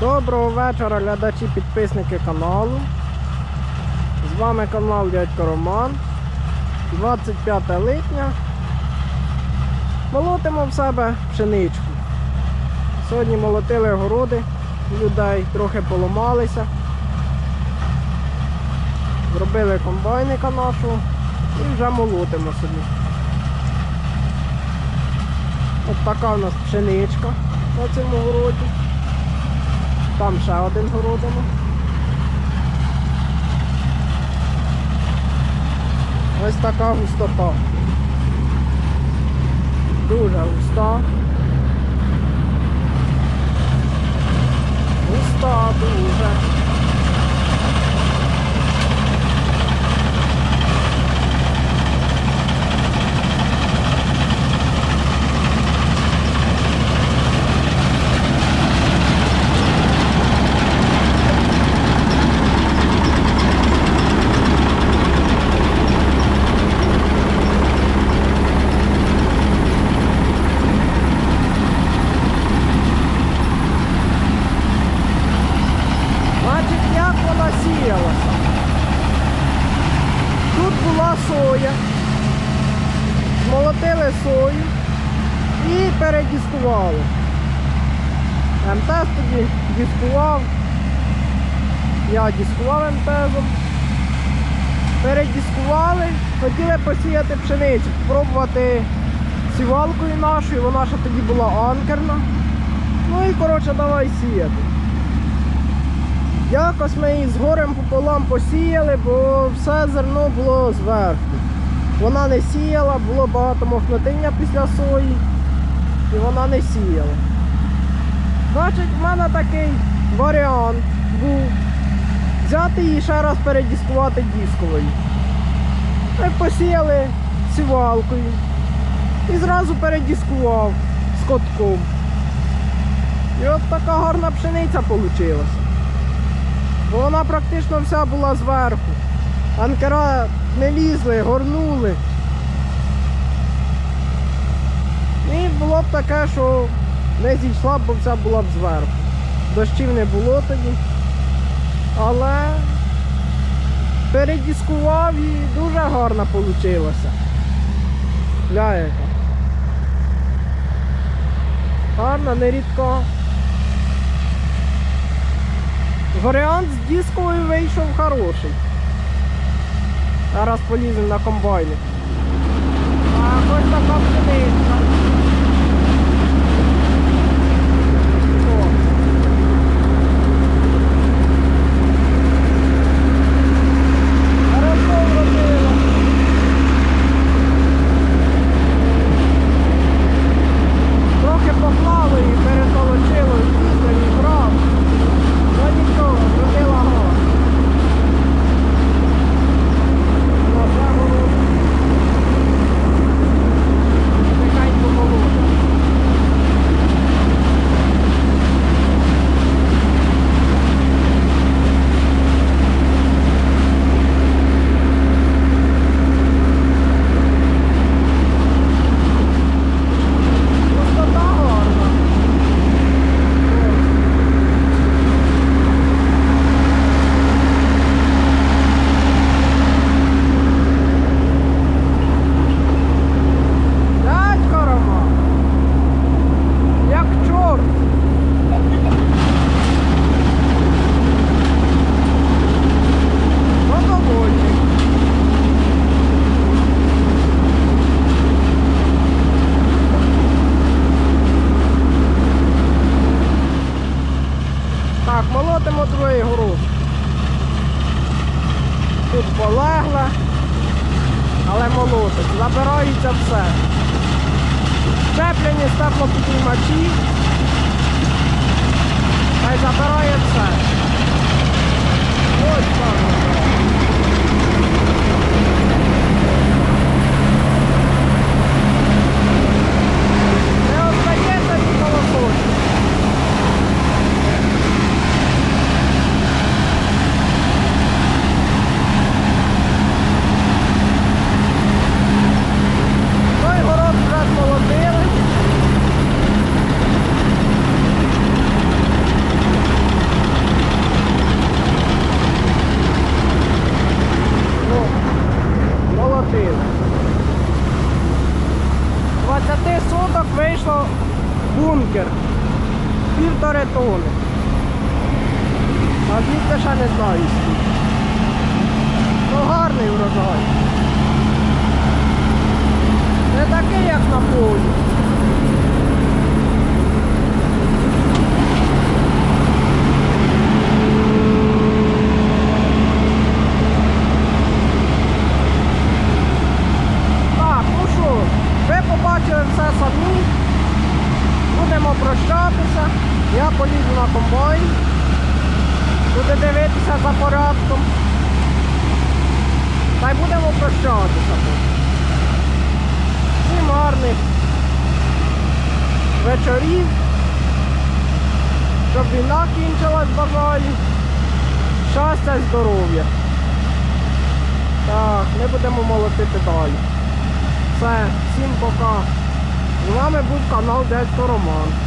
Доброго вечора, глядачі, підписники каналу. З вами канал Дядько Роман. 25 липня. Молотимо в себе пшеничку. Сьогодні молотили городи людей, трохи поламалися. Зробили комбайника нашого і вже молотимо собі. От така у нас пшеничка на цьому городі. Там ще один городина. Ось така густота. Дуже густа. Густа дуже. Значить, як вона сіялася? Тут була соя. Змолотили сою і передіскували. МТЗ тоді дискував. Я дискував МТЗом. Передіскували, хотіли посіяти пшеницю, спробувати сівалкою нашою, вона ще тоді була анкерна. Ну і коротше давай сіяти. Якось ми її з горем пополам посіяли, бо все зерно було зверху. Вона не сіяла, було багато мохнатиння після сої, і вона не сіяла. Значить, в мене такий варіант був взяти її ще раз передіскувати дисковою. Ми посіяли сівалкою і зразу передіскував з котком. І от така гарна пшениця вийшла. Бо вона практично вся була зверху. Анкера не лізли, горнули. І було б таке, що не зійшла б, бо вся була б зверху. Дощів не було тоді. Але передіскував і дуже гарно вийшло. Гля яка. Гарна, нерідко. Варіант з дисковою вийшов хороший. Зараз поліземо на комбайни. А ось така пшеничка. О. Хорошо вродила. Трохи поклали і перетолочило, і після вібрав. Ну нічого, зробила гора. Вона вже город. Тихенько молода. Пустота гарна. Дядько Роман, як чорт. Ну, довольний. Так, молотимо другий горох. Тут полегле, але молотить. Забирається все. Щеплені степлопідіймачі. Півтори тони. А звідти ще не знаю скільки. Ну гарний врожай. Не такий, як на полі. Так, ну що, ви побачили все самі. Будемо прощатися. Я полізу на комбайн. Буду дивитися за порядком. Та й будемо прощатися. тут. Всім гарних вечорів. Щоб війна кінчилась, бажаю. Щастя і здоров'я. Так, ми будемо молотити далі. Все, всім пока. З вами був канал Дядько Роман.